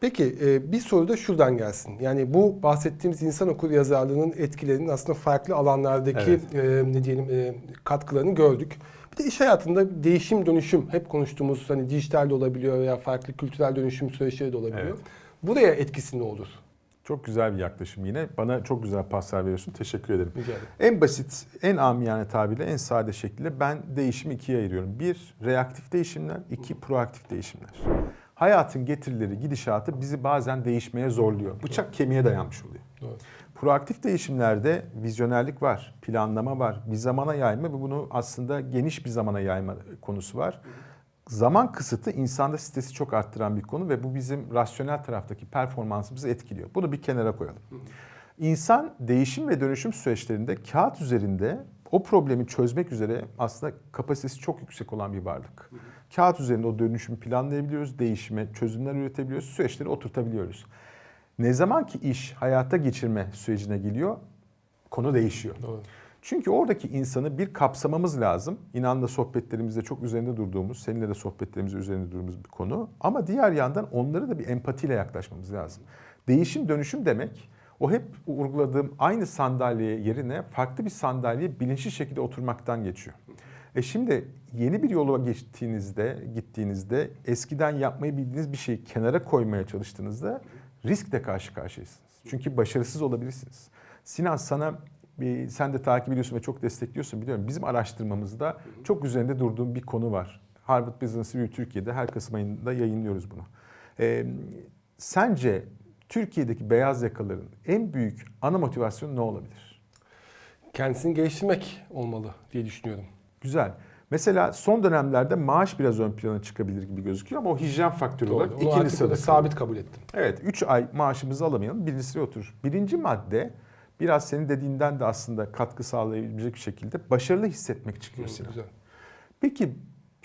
Peki e, bir soru da şuradan gelsin. Yani bu bahsettiğimiz insan okur yazarlığının etkilerinin aslında farklı alanlardaki e, ne diyelim e, katkılarını gördük. Bir de iş hayatında değişim dönüşüm hep konuştuğumuz hani dijital de olabiliyor veya farklı kültürel dönüşüm süreçleri de olabiliyor. Evet. Buraya etkisi ne olur? Çok güzel bir yaklaşım yine. Bana çok güzel paslar veriyorsun. Teşekkür ederim. Rica ederim. En basit, en amiyane tabirle, en sade şekilde ben değişimi ikiye ayırıyorum. Bir, reaktif değişimler. iki proaktif değişimler. Hayatın getirileri, gidişatı bizi bazen değişmeye zorluyor. Bıçak kemiğe dayanmış oluyor. Doğru. Proaktif değişimlerde vizyonerlik var, planlama var, bir zamana yayma ve bunu aslında geniş bir zamana yayma konusu var. Zaman kısıtı insanda stresi çok arttıran bir konu ve bu bizim rasyonel taraftaki performansımızı etkiliyor. Bunu bir kenara koyalım. İnsan değişim ve dönüşüm süreçlerinde kağıt üzerinde o problemi çözmek üzere aslında kapasitesi çok yüksek olan bir varlık. Kağıt üzerinde o dönüşümü planlayabiliyoruz, değişime çözümler üretebiliyoruz, süreçleri oturtabiliyoruz. Ne zaman ki iş hayata geçirme sürecine geliyor, konu değişiyor. Doğru. Çünkü oradaki insanı bir kapsamamız lazım. İnan da sohbetlerimizde çok üzerinde durduğumuz, seninle de sohbetlerimizde üzerinde durduğumuz bir konu. Ama diğer yandan onlara da bir empatiyle yaklaşmamız lazım. Değişim dönüşüm demek o hep vurguladığım aynı sandalyeye yerine farklı bir sandalyeye bilinçli şekilde oturmaktan geçiyor. E şimdi yeni bir yola geçtiğinizde, gittiğinizde eskiden yapmayı bildiğiniz bir şeyi kenara koymaya çalıştığınızda riskle karşı karşıyasınız. Çünkü başarısız olabilirsiniz. Sinan sana bir, sen de takip ediyorsun ve çok destekliyorsun biliyorum. Bizim araştırmamızda çok üzerinde durduğum bir konu var. Harvard Business Review Türkiye'de her Kasım ayında yayınlıyoruz bunu. Ee, sence Türkiye'deki beyaz yakaların en büyük ana motivasyonu ne olabilir? Kendisini geliştirmek olmalı diye düşünüyorum. Güzel. Mesela son dönemlerde maaş biraz ön plana çıkabilir gibi gözüküyor ama o hijyen faktörü Doğru. olarak Onu ikinci sırada sabit kabul ettim. Evet 3 ay maaşımızı alamayalım birinci sıraya oturur. Birinci madde biraz senin dediğinden de aslında katkı sağlayabilecek bir şekilde başarılı hissetmek çıkıyor Hı, Sinan. Güzel. Peki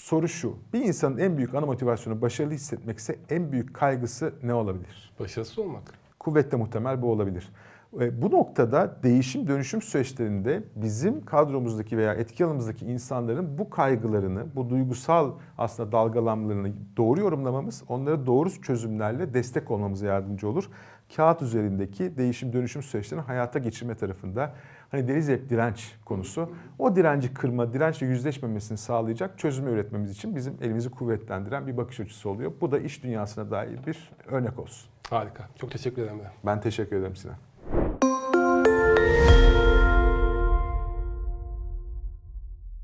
soru şu. Bir insanın en büyük ana motivasyonu başarılı hissetmekse en büyük kaygısı ne olabilir? Başarısız olmak. Kuvvetle muhtemel bu olabilir. E, Bu noktada değişim dönüşüm süreçlerinde bizim kadromuzdaki veya etki alanımızdaki insanların bu kaygılarını, bu duygusal aslında dalgalanmalarını doğru yorumlamamız, onlara doğru çözümlerle destek olmamıza yardımcı olur. Kağıt üzerindeki değişim dönüşüm süreçlerini hayata geçirme tarafında hani deriz hep direnç konusu. O direnci kırma, dirençle yüzleşmemesini sağlayacak çözümü üretmemiz için bizim elimizi kuvvetlendiren bir bakış açısı oluyor. Bu da iş dünyasına dair bir örnek olsun. Harika. Çok teşekkür ederim. Ben teşekkür ederim Sinan.